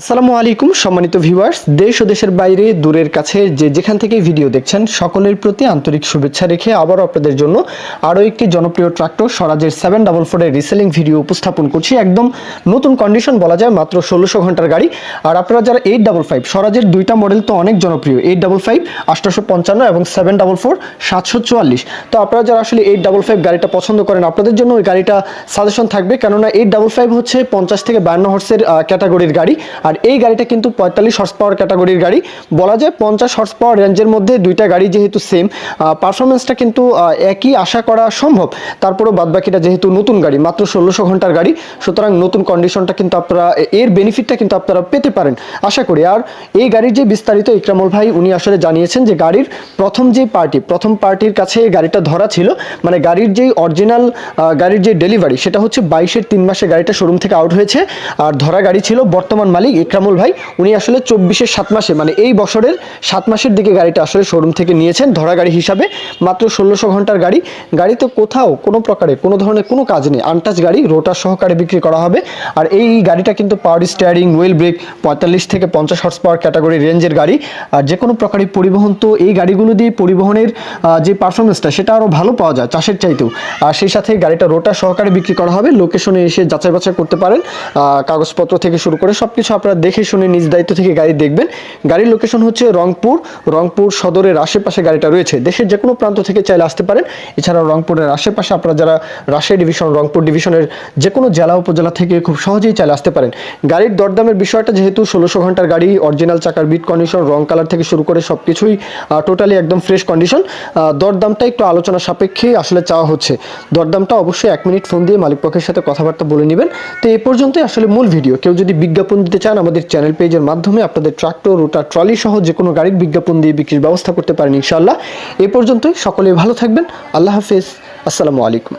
আসসালামু আলাইকুম, সম্মানিত ভিউয়ার্স দেশ ও দেশের বাইরে, দূরের কাছে যে যেখান থেকে ভিডিও দেখছেন, সকলের প্রতি আন্তরিক শুভেচ্ছা রেখে আবারও আপনাদের জন্য আরও একটি জনপ্রিয় ট্রাক্টর স্বরাজের সেভেন ডাবল ফোরের রিসেলিং ভিডিও উপস্থাপন করছি। একদম নতুন কন্ডিশন বলা যায়, মাত্র ষোলোশো ঘণ্টার গাড়ি। আর আপনারা যারা এইট ডাবল ফাইভ স্বরাজের দুইটা মডেল তো অনেক জনপ্রিয় এইট ডাবল ফাইভ আটশোশো পঞ্চান্ন এবং সেভেন ডাবল ফোর সাতশো চুয়াল্লিশ। তো আপনারা যারা আসলে এইট ডাবল ফাইভ গাড়িটা পছন্দ করেন, আপনাদের জন্য ওই গাড়িটা সাজেশন থাকবে। কেননা এইট ডাবল ফাইভ হচ্ছে পঞ্চাশ থেকে বায়ান্ন হর্সের ক্যাটাগরির গাড়ি। আর এই গাড়িটা কিন্তু পঁয়তাল্লিশ হর্স পাওয়ার ক্যাটাগরির গাড়ি। বলা যায় পঞ্চাশ হর্স পাওয়ার রেঞ্জের মধ্যে দুইটা গাড়ি যেহেতু সেম পারফরমেন্সটা কিন্তু একই আশা করা সম্ভব। তারপরেও বাদবাকিটা যেহেতু নতুন গাড়ি, মাত্র ষোলোশো ঘণ্টার গাড়ি, সুতরাং নতুন কন্ডিশনটা কিন্তু আপনারা এর বেনিফিটটা কিন্তু আপনারা পেতে পারেন। আশা করি। আর এই গাড়ির যে বিস্তারিত ইকরামুল ভাই, উনি আসলে জানিয়েছেন যে গাড়ির প্রথম যে পার্টি প্রথম পার্টির কাছে গাড়িটা ধরা ছিল মানে গাড়ির যেই অরিজিনাল গাড়ির যে ডেলিভারি সেটা হচ্ছে বাইশের তিন মাসে গাড়িটা শোরুম থেকে আউট হয়েছে। আর ধরা গাড়ি ছিল বর্তমান মালিক ইকরামুল ভাই, উনি আসলে চব্বিশের সাত মাসে মানে এই বছরের সাত মাসের দিকে গাড়িটা আসলে শোরুম থেকে নিয়েছেন ধরা গাড়ি হিসাবে। মাত্র ষোলোশো ঘণ্টার গাড়ি। গাড়িতে কোথাও, কোনো প্রকারে, কোনো ধরনের কোনো কাজ নেই। আনটাচ গাড়ি, রোটার সহকারে বিক্রি করা হবে। আর এই গাড়িটা কিন্তু পাওয়ার স্টিয়ারিং ওয়েল ব্রেক পঁয়তাল্লিশ থেকে পঞ্চাশ হর্স পাওয়ার ক্যাটাগরি রেঞ্জের গাড়ি। আর যে কোনো প্রকারের পরিবহন তো এই গাড়িগুলো দিয়ে পরিবহনের যে পারফরমেন্সটা সেটা আরও ভালো পাওয়া যায় চাষের চাইতেও। আর সেই সাথে গাড়িটা রোটার সহকারে বিক্রি করা হবে। লোকেশনে এসে যাচাই বাছাই করতে পারেন। কাগজপত্র থেকে শুরু করে সব কিছু আপনারা দেখে শুনে নিজ দায়িত্ব থেকে গাড়ি দেখবেন। গাড়ির লোকেশন হচ্ছে রংপুর। রংপুর সদরের আশেপাশে গাড়িটা রয়েছে। দেশের যে কোনো প্রান্ত থেকে চাইলে আসতে পারেন। এছাড়া রংপুরের আশেপাশে আপনারা যারা রাজশাহী ডিভিশন রংপুর ডিভিশনের যে কোনো জেলা উপজেলা থেকে খুব সহজেই চাইলে আসতে পারেন। গাড়ির দরদামের বিষয়টা যেহেতু ষোলোশো ঘণ্টার গাড়ি অরিজিনাল চাকার বিট কন্ডিশন রং কালার থেকে শুরু করে সব কিছুই টোটালি একদম ফ্রেশ কন্ডিশন দরদামটা একটু আলোচনা সাপেক্ষে আসলে চাওয়া হচ্ছে। দরদামটা অবশ্যই এক মিনিট ফোন দিয়ে মালিক পক্ষের সাথে কথাবার্তা বলে নেবেন। তো এই পর্যন্তই আসলে মূল ভিডিও কেউ যদি বিজ্ঞাপন দিতে চান আমাদের চ্যানেল পেজের মাধ্যমে আপনাদের ট্রাক্টর রোটার ট্রলি সহ যে কোনো গাড়ির বিজ্ঞাপন দিয়ে বিক্রির ব্যবস্থা করতে পারেন ইনশাল্লাহ এ পর্যন্তই, সকলে ভালো থাকবেন। আল্লাহ হাফেজ। আসসালামু আলাইকুম।